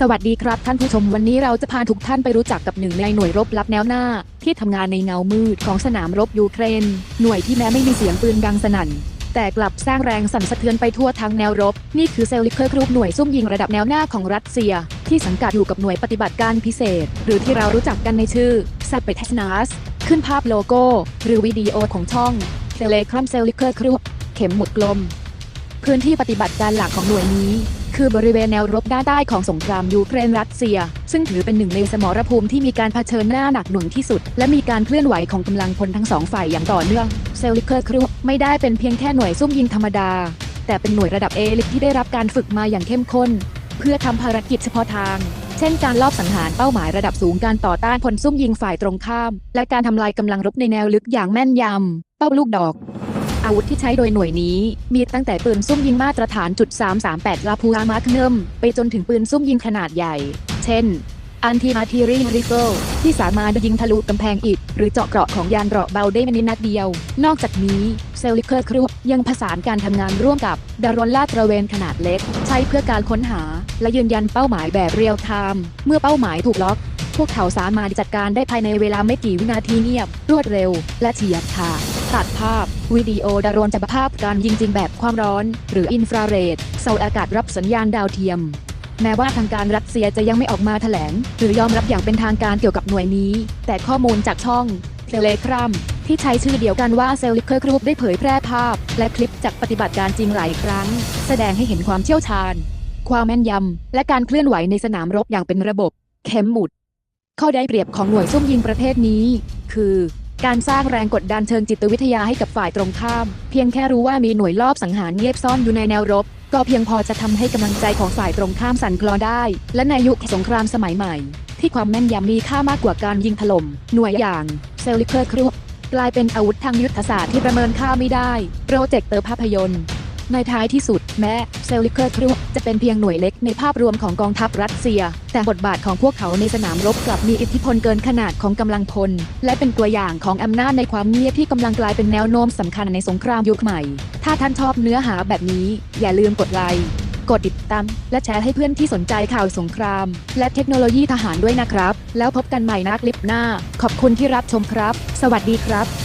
สวัสดีครับท่านผู้ชมวันนี้เราจะพาทุกท่านไปรู้จักกับหนึ่งในหน่วยรบลับแนวหน้า ที่ทำงานในเงามืดของสนามรบยูเครน หน่วยที่แม้ไม่มีเสียงปืนดังสนั่น แต่กลับสร้างแรงสั่นสะเทือนไปทั่วทั้งแนวรบ นี่คือเซลลิเคอร์กรุ๊ปหน่วยซุ่มยิงระดับแนวหน้าของรัสเซีย ที่สังกัดอยู่กับหน่วยปฏิบัติการพิเศษ หรือที่เรารู้จักกันในชื่อซ p เป t สนาสขึ้นภาพโลโก้ หรือวิดีโอของช่องเซเลครัมเซลลิเคอร์กรุ๊ปเข็มหมุดกลม พื้นที่ปฏิบัติการหลักของหน่วยนี้ คือบริเวณแนวรบด้านใต้ของสงครามยูเครนรัสเซีย ซึ่งถือเป็นหนึ่งในสมรภูมิที่มีการเผชิญหน้าหนักหน่วงที่สุด และมีการเคลื่อนไหวของกำลังพลทั้งสองฝ่ายอย่างต่อเนื่อง เซลลิเคอร์ครูไม่ได้เป็นเพียงแค่หน่วยซุ่มยิงธรรมดา แต่เป็นหน่วยระดับเอลิทที่ได้รับการฝึกมาอย่างเข้มข้น เพื่อทำภารกิจเฉพาะทางเช่นการลอบสังหารเป้าหมายระดับสูงการต่อต้านพลซุ่มยิงฝ่ายตรงข้าม และการทำลายกำลังรบในแนวลึกอย่างแม่นยำ เป้าลูกดอก อาวุธที่ใช้โดยหน่วยนี้ มีตั้งแต่ปืนซุ่มยิงมาตรฐานจุด338ลาพูอามาร์คเนมไปจนถึงปืนซุ่มยิงขนาดใหญ่ เช่นอันทีอาร์ทีรีริเฟิลที่สามารถยิงทะลุกำแพงอิฐหรือเจาะเกราะของยานเกราะเบาได้ในนัดเดียว นอกจากนี้เซลลิเคอร์ครูยังผสานการทำงานร่วมกับดารอนลาดตระเวนขนาดเล็ก ใช้เพื่อการค้นหา และยืนยันเป้าหมายแบบเรียลไทม์เมื่อเป้าหมายถูกล็อก พวกเขาสามารถจัดการได้ภายในเวลาไม่กี่วินาทีเงียบ รวดเร็ว และเฉียบขาด ตัดภาพ วิดีโอดารอนจับภาพการยิงจริงแบบความร้อน หรืออินฟราเรดเสาอากาศรับสัญญาณดาวเทียม แม้ว่าทางการรัสเซียจะยังไม่ออกมาแถลง หรือยอมรับอย่างเป็นทางการเกี่ยวกับหน่วยนี้ แต่ข้อมูลจากช่องเทเลครัมที่ใช้ชื่อเดียวกันว่าเซลลิเคอร์กรุ๊ปได้เผยแพร่ภาพ และคลิปจากปฏิบัติการจริงหลายครั้ง แสดงให้เห็นความเชี่ยวชาญ ความแม่นยำ และการเคลื่อนไหวในสนามรบอย่างเป็นระบบ เข็มหมุด ข้อได้เปรียบของหน่วยซุ่มยิงประเภทนี้ คือ การสร้างแรงกดดันเชิงจิตวิทยาให้กับฝ่ายตรงข้าม เพียงแค่รู้ว่ามีหน่วยลอบสังหารเงียบซ่อนอยู่ในแนวรบ ก็เพียงพอจะทำให้กำลังใจของฝ่ายตรงข้ามสั่นคลอนได้ และในยุคสงครามสมัยใหม่ ที่ความแม่นยำมีค่ามากกว่าการยิงถล่มหน่วยอย่างเซลลิเคอร์ครูกลายเป็นอาวุธทางยุทธศาสตร์ที่ประเมินค่าไม่ได้ โปรเจกเตอร์ภาพยนตร์ ในท้ายที่สุดแม้เซลลิเคอร์ครูจะเป็นเพียงหน่วยเล็กในภาพรวมของกองทัพรัสเซีย แต่บทบาทของพวกเขาในสนามรบกลับมีอิทธิพลเกินขนาดของกำลังพล และเป็นตัวอย่างของอำนาจในความเงียบที่กำลังกลายเป็นแนวโน้มสำคัญในสงครามยุคใหม่ ถ้าท่านชอบเนื้อหาแบบนี้ อย่าลืมกดไลค์กดติดตามและแชร์ให้เพื่อนที่สนใจข่าวสงคราม และเทคโนโลยีทหารด้วยนะครับ แล้วพบกันใหม่นะคลิปหน้า ขอบคุณที่รับชมครับ สวัสดีครับ